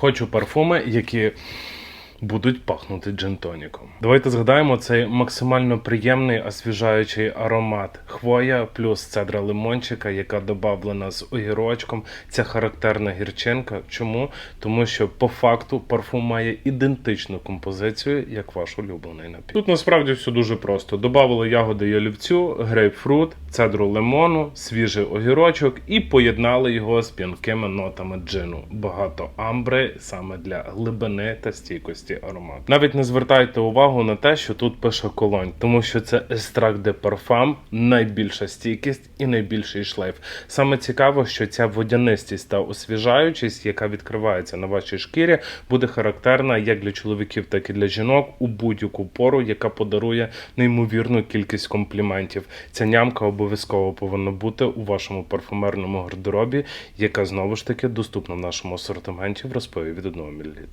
Хочу парфуми, які будуть пахнути джентоніком. Давайте згадаємо цей максимально приємний освіжаючий аромат. Хвоя плюс цедра лимончика, яка додавлена з огірочком. Ця характерна гірчинка. Чому? Тому що по факту парфум має ідентичну композицію, як ваш улюблений напій. Тут насправді все дуже просто. Добавили ягоди ялівцю, грейпфрут, цедру лимону, свіжий огірочок і поєднали його з п'янкими нотами джину. Багато амбри саме для глибини та стійкості аромату. Навіть не звертайте увагу на те, що тут пише колонь, тому що це екстракт де парфам, найбільша стійкість і найбільший шлейф. Саме цікаво, що ця водянистість та освіжаючість, яка відкривається на вашій шкірі, буде характерна як для чоловіків, так і для жінок у будь-яку пору, яка подарує неймовірну кількість компліментів. Ця нямка обов'язково повинно бути у вашому парфумерному гардеробі, яка знову ж таки доступна в нашому асортименті в розпиві від 1 мл.